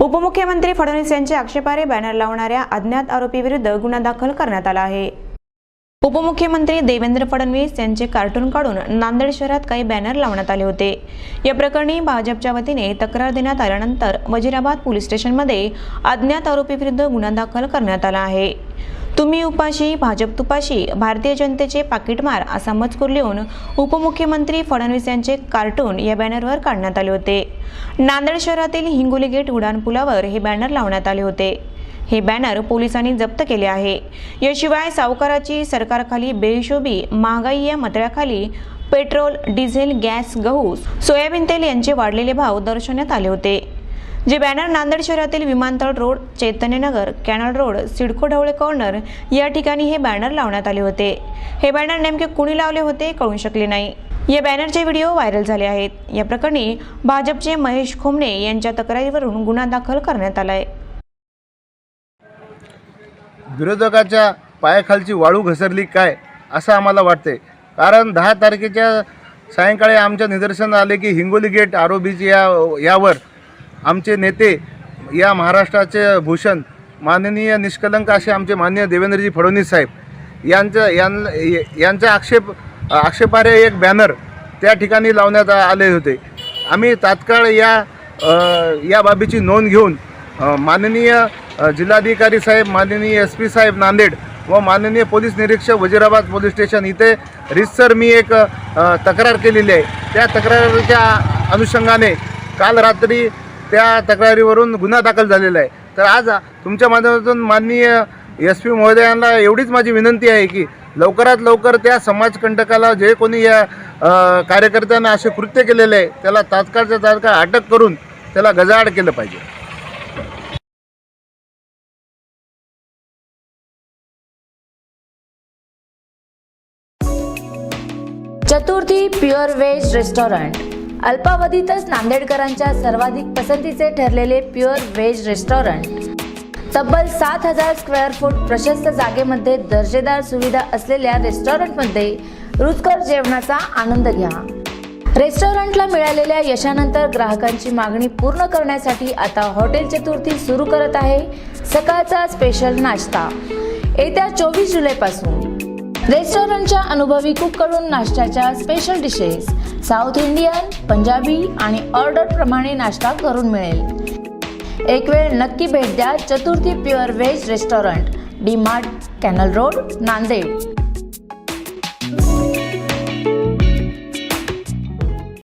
उपमुख्यमंत्री फडणवीस यांचे आक्षेपारे बॅनर लावणाऱ्या अज्ञात आरोपीविरुद्ध गुन्हा दाखल करण्यात आला आहे. उपमुख्यमंत्री देवेंद्र फडणवीस यांचे कार्टून काढून नांदेड शहरात काही बॅनर लावण्यात आले होते. या प्रकरणी भाजपच्या वतीने तक्रार देण्यात आल्यानंतर वजिराबाद पोलीस स्टेशनमध्ये अज्ञात आरोपीविरुद्ध गुन्हा दाखल करण्यात आला आहे. तुम्ही उपाशी भाजप तुपाशी भारतीय जनतेचे पाकिटमार असा मजकूर लिहून उपमुख्यमंत्री फडणवीस यांचे कार्टून या बॅनरवर काढण्यात आले होते. नांदेड शहरातील हिंगोली गेट उड्डाणपुलावर हे बॅनर लावण्यात आले होते. हे बॅनर पोलिसांनी जप्त केले आहे. याशिवाय सावकाराची सरकारखाली बेहिशोबी महागाई या मतळ्याखाली पेट्रोल डिझेल गॅस गहू सोयाबीन तेल यांचे वाढलेले भाव दर्शवण्यात आले होते. जे बॅनर नांदेड शहरातील विमानतळ road Chaitanyanagar canal road CIDCO Dhawale corner या ठिकाणी हे बॅनर लावण्यात आले होते. हे बॅनर नेमके कुणी लावले होते कळू शकले नाही. या बॅनरचे व्हिडिओ व्हायरल झाले आहेत. या प्रकरणी भाजपचे महेश खोमणे यांच्या तक्रारीवरून गुन्हा दाखल करण्यात आला आहे विरोधकाच्या पायाखालची वाळू घसरली काय असं आम्हाला वाटते कारण दहा तारखेच्या सायंकाळी आमच्या निदर्शन आले की हिंगोली गेट आरोबीची या यावर आमचे नेते या महाराष्ट्राचे भूषण माननीय निष्कलंक असे आमचे माननीय देवेंद्रजी फडणवीस साहेब यांचा यां यांचा आक्षेप आक्षेपार्ह एक बॅनर त्या ठिकाणी लावण्यात आले होते. आम्ही तात्काळ या या बाबीची नोंद घेऊन माननीय जिल्हाधिकारी साहेब माननीय एस पी साहेब नांदेड व माननीय पोलीस निरीक्षक वजिराबाद पोलीस स्टेशन इथे रितसर मी एक तक्रार केलेली आहे. त्या तक्रारीच्या अनुषंगाने काल रात्री त्या तक्रारीवरून गुन्हा दाखल झालेला आहे. तर आज तुमच्या माध्यमातून माननीय एस पी महोदयांना एवढीच माझी विनंती आहे की लवकरात लवकर त्या समाजकंटकाला जे कोणी या कार्यकर्त्यांना असे कृत्य केलेले आहे त्याला तात्काळच्या तात्काळ अटक करून त्याला गजाआड केलं पाहिजे. Chaturthi pure veg restaurant. अल्पावधीतच नांदेडकरांच्या सर्वाधिक पसंतीचे ठरलेले प्युअर व्हेज रेस्टॉरंट. तब्बल सात हजार स्क्वेअर फूट प्रशस्त जागेमध्ये दर्जेदार सुविधा असलेल्या रेस्टॉरंटमध्ये रुचकर जेवणाचा आनंद घ्या. रेस्टॉरंटला मिळालेल्या यशानंतर ग्राहकांची मागणी पूर्ण करण्यासाठी आता हॉटेल चतुर्थी सुरू करत आहे सकाळचा स्पेशल नाश्ता. येत्या चोवीस जुलैपासून रेस्टॉरंटच्या अनुभवी कुककडून नाश्त्याच्या special dishes south Indian Punjabi आणि ऑर्डर प्रमाणे नाश्ता करून मिळेल. एक वेळ नक्की भेट द्या Chaturthi pure veg restaurant D mart canal road Nanded.